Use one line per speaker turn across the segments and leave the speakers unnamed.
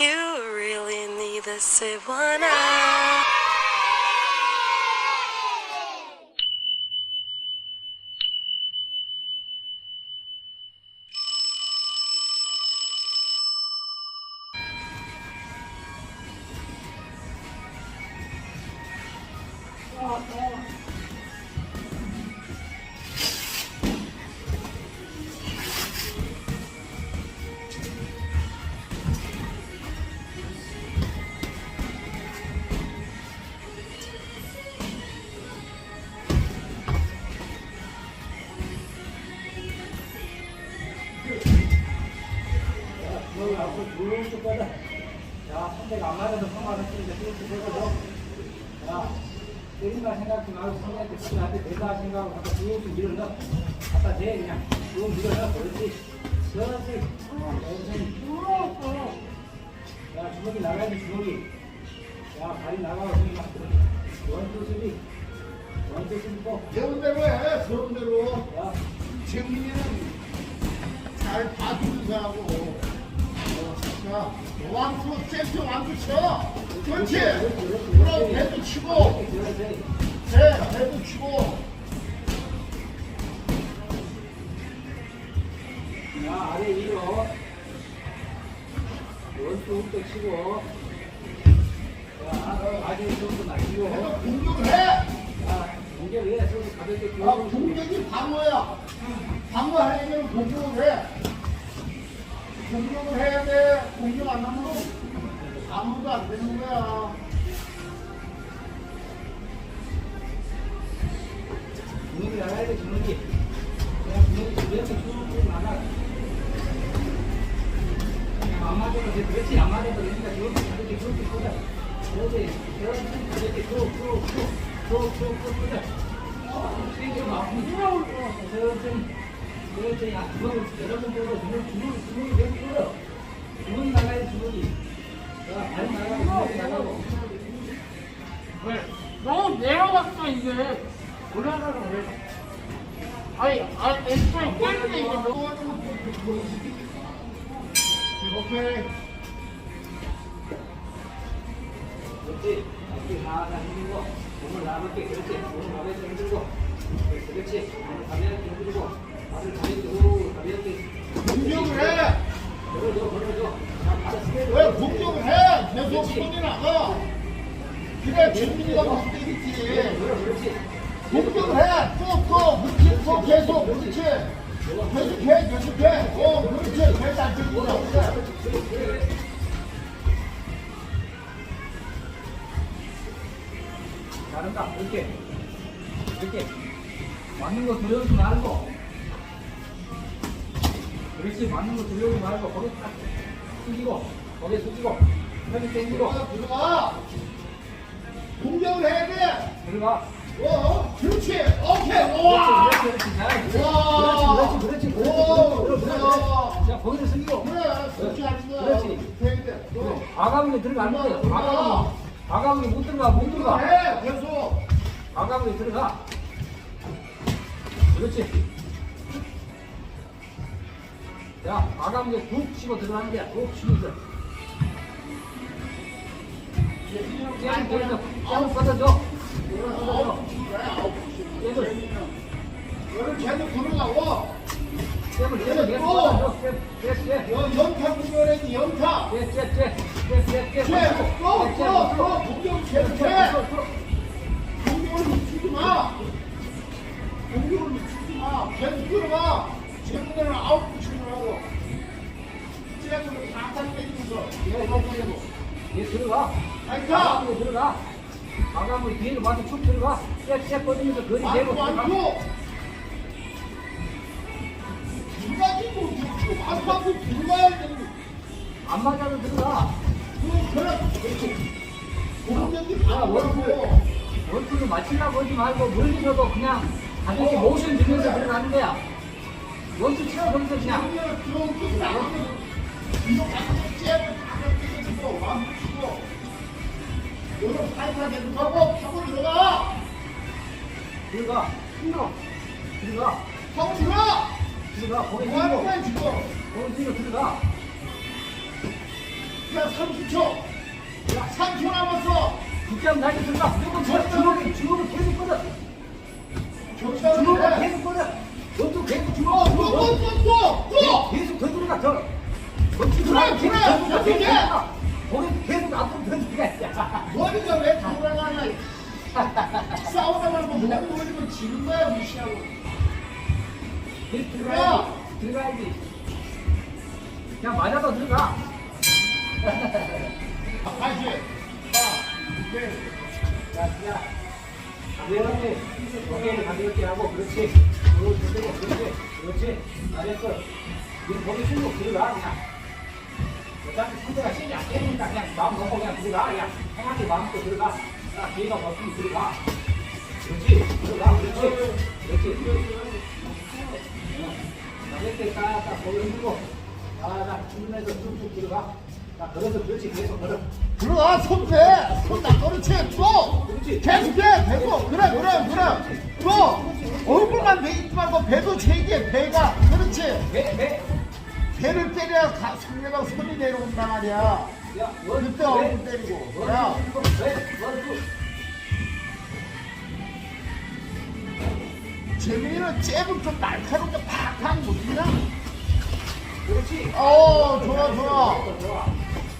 You really need to say one out.
Oh, 여 쭉쭉 뻗어. 자, 상대가 안 맞아도 상관 없으니까 쭉쭉 뻗어줘. 자, 때린다 생각하지 말고 상대한테 치한테 대다 생각하고 갖다 쭉쭉 밀어넣어. 갖다 대, 그냥. 쭉 밀어넣어. 그렇지. 그렇지. 쭉. 야, 주먹이 나가야지, 주먹이. 야, 발이 나가고, 들어. 원투 쓰리. 원투 쓰리 포.
배운 대로 해, 배운 대로.
야,
재민이는 잘 봐주는 사람하고. 자, 왕투, 잼투, 왕투 쳐. 그렇지. 그럼 배도 치고. 배, 배도 치고.
자, 아래 위로. 원투 훅도 치고. 좀더
공격을 해.
공격해. 가볍게
아. 공격이 방어야. 방어하려면 공격을 해. 공격을 해야 돼. 공격 안 하면 아무도 안 되는 거야.
주먹이 나가야 돼, 주먹이. 그냥 주먹이 주변에 쭉쭉 나가. 그렇지, 안 맞아도 되니까 주먹이 가볍게 쭉쭉 꽂아. 그렇지. 그렇지, 가볍게 쭉, 쭉, 쭉, 쭉, 쭉, 쭉 꽂아. 땡겨, 막, 천천히. 그렇지, 야, 주먹을 여러 번 꽂아. 주먹, 주먹, 주먹이 계속 꽂아. 주먹이 나가야 돼, 주먹이. 자, 발이 나가고, 주먹이 나가고.
왜? 너무 내려갔어 이게 올라가라 왜? 아니 아 애초에 이게 너무
오케이.
그렇지. 어깨 하나 힘들고, 몸을 나가게 그렇지. 몸을 가볍게 흔들고, 그렇지. 몸을 가볍게 흔들고,
공격을 해. 왜 공격을 해? 계속 손이 나가. 그래, 재민이가 무슨 얘기지. 공격을 해. 또, 또, 그렇지. 또 계속, 그렇지. 계속해, 계속해. 어, 그렇지. 계속 안. 그래.
잘한다. 이렇게. 이렇게. 맞는 거 두려우지 말고. 그렇지. 맞는 거 두려우지 말고. 거기 딱 숙이고, 거기 숙이고, 혀이 땡기고,
들어가, 들어가. 공격을 해야 돼.
들어가.
어, 그렇지. 오케이. 와.
그렇지, 그렇지.
와.
그렇지, 그렇지, 그렇지,
오,
그렇지, 그렇지.
야.
자, 거기를 숙이고.
그래, 그렇게 하는 거야.
그렇지.
어.
아가분이 들어가는 거야. 아가분이. 아가분이 못 들어가, 못 들어가.
해, 계속.
아가분이 들어가. 그렇지. 야, 아가분이 툭 치고 들어가는. 툭 치고 들어. 깨물, 깨물, 깨물 뻗어줘. 깨물 뻗어줘. 깨물,
너는 계속 들어가고.
깨물, 깨물, 깨물 뻗어줘. 깨, 깨, 깨.
여, 연타 구별해야지, 연타.
깨, 깨, 깨.
쟤, 또,
깨, 깨,
또,
얘, 들어가.
아이카.
들어가. 아가분이 뒤로 와서 쭉 들어가. 깨, 깨 뻗으면서 거리 대고
안고,
들어가.
누가 안고 들어가야 되는.
안 맞아도 들어가.
그, 그래. 그렇지. 공격이
원투를 맞추려고 하지 말고 멀리서도 그냥 가볍게 모션 주면서 들어가는 거야. 원투 치고 거기서 그냥.
너는 파이파 계속하고 파고 들어가
들어가. 들어가. 들어가.
파고 들어가
들어가. 거기 뒤로.
거야 지금
거기 뒤로 들어가.
자, 30초. 3초 남았어.
극장 날개 들어가. 무조건 저 주먹이, 주먹을 계속 뻗어.
어떻게?
거기 계속 앞으로 더 들어가.
머리가 왜 돌아가냐. 싸우다 말고 못 돌리면 지는 거야, 무시하고.
계속 들어가야지. 들어가야지. 그냥 맞아도 들어가.
다시. 자, 이제.
야, 야. 가볍게, 고개를 가볍게 하고, 그렇지. 그렇지, 그렇지, 그렇지. 잘했어. 너 거기 숨고 들어가, 그냥. 어차피 상대가 힘이 안 되니까 그냥 마음 먹고 그냥 들어가. 그냥 편하게 마음껏 들어가. 야, 기회가 없으면 들어가. 그렇지, 들어가, 그렇지. 그렇지. 어, 가볍게 딱딱 거기 흔들고. 아, 나 주문해서 쭉 들어가. 자, 걸어서 그렇지, 계속 걸어.
들어와, 손 대. 손나 그렇지. 또.
그렇지.
계속해. 배도. 그래, 그래, 그래. 또. 얼굴만 배 있지 말고 배도 세게 배가. 그렇지.
배, 배.
배를 때려야 가, 상대방 손이 내려온단 말이야. 그때 얼굴 때리고. 야. 재민이는 잽을 좀 날카롭게 팍팍 못이나?
그렇지.
어, 좋아, 좋아.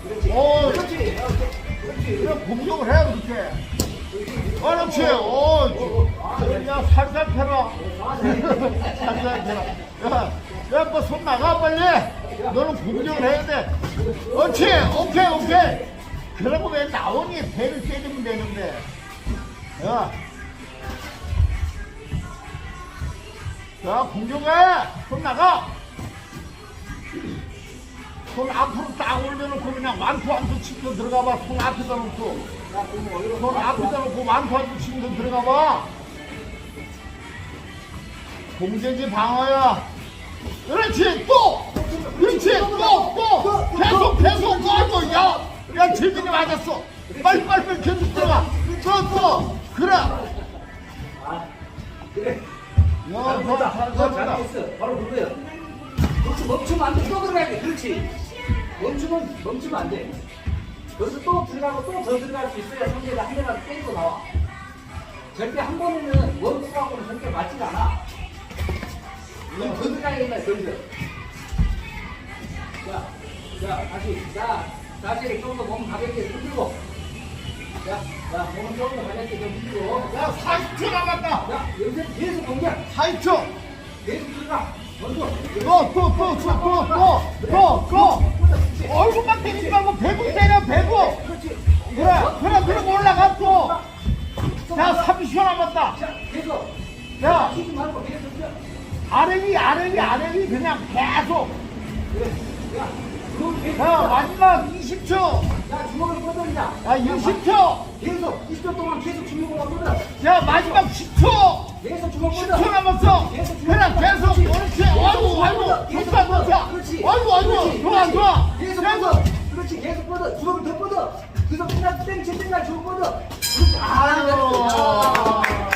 그렇지.
어.
그렇지. 그렇지.
그래, 공격을 해, 그렇게. 그렇지. 어, 야, 살살 펴라. 살살 펴라. 야, 야, 뭐 손 나가, 빨리. 너는 공격을 해야 돼. 그렇지. 오케이, 오케이. 그러고 왜 나오니? 배를 때리면 되는데. 야. 자, 공격해. 손 나가. 손 앞으로 딱 올려놓고 그냥 완투 완투 치고 들어가봐. 손 앞에다 놓고. 손 앞에다 놓고 완투 완투 치고 들어가 봐. 공격이 방어야. 그렇지 또. 그렇지 또 또. 계속 계속 또 야. 야 재민이 맞았어. 빨리 빨리 빨리 계속 들어가. 또 또. 그래.
아, 그래.
야,
너
잘한다.
바로 그거야. 그렇지. 멈추면 안 돼. 또 들어가야 돼. 그렇지. 멈추면, 멈추면 안 돼. 여기서 또 들어가고 또 더 들어갈 수 있어야 상대가 한 대라도 때리고 나와. 절대 한 번에는 원투하고는 절대 맞지가 않아. 이건 더 들어가야 된다, 거기서. 자, 자, 다시. 자, 다시 좀더 몸 가볍게 흔들고. 자, 자, 몸은 조금 더 가볍게 좀 흔들고.
야 40초 남았다.
야, 여기서 계속 공격.
40초.
계속 들어가. 먼저.
또또또또또또또 얼굴만 때리지 말고 배부 때려
그렇지.
그래 그래 그래 올라가 또자 30초 남았다
자, 계속.
야
계속.
아래 위 아래 위 아래 위 그냥 계속.
야, 계속.
자 마지막 20초
야, 주먹을 뻗어리자.
야 60초
계속. 20초 동안 계속 주먹을 뻗어.
자 마지막 10초
계속 주먹 뻗어.
10초 남았어 그냥 계속 그렇지 아이고 아이고 좋다 좋다. 아이고 아이고. 좋아 좋아
뻗어. 그렇지. 계속 뻗어. 주먹을 더 뻗어. 땡, 땡, 주먹 뻗어. 그렇지. 아,
아이고.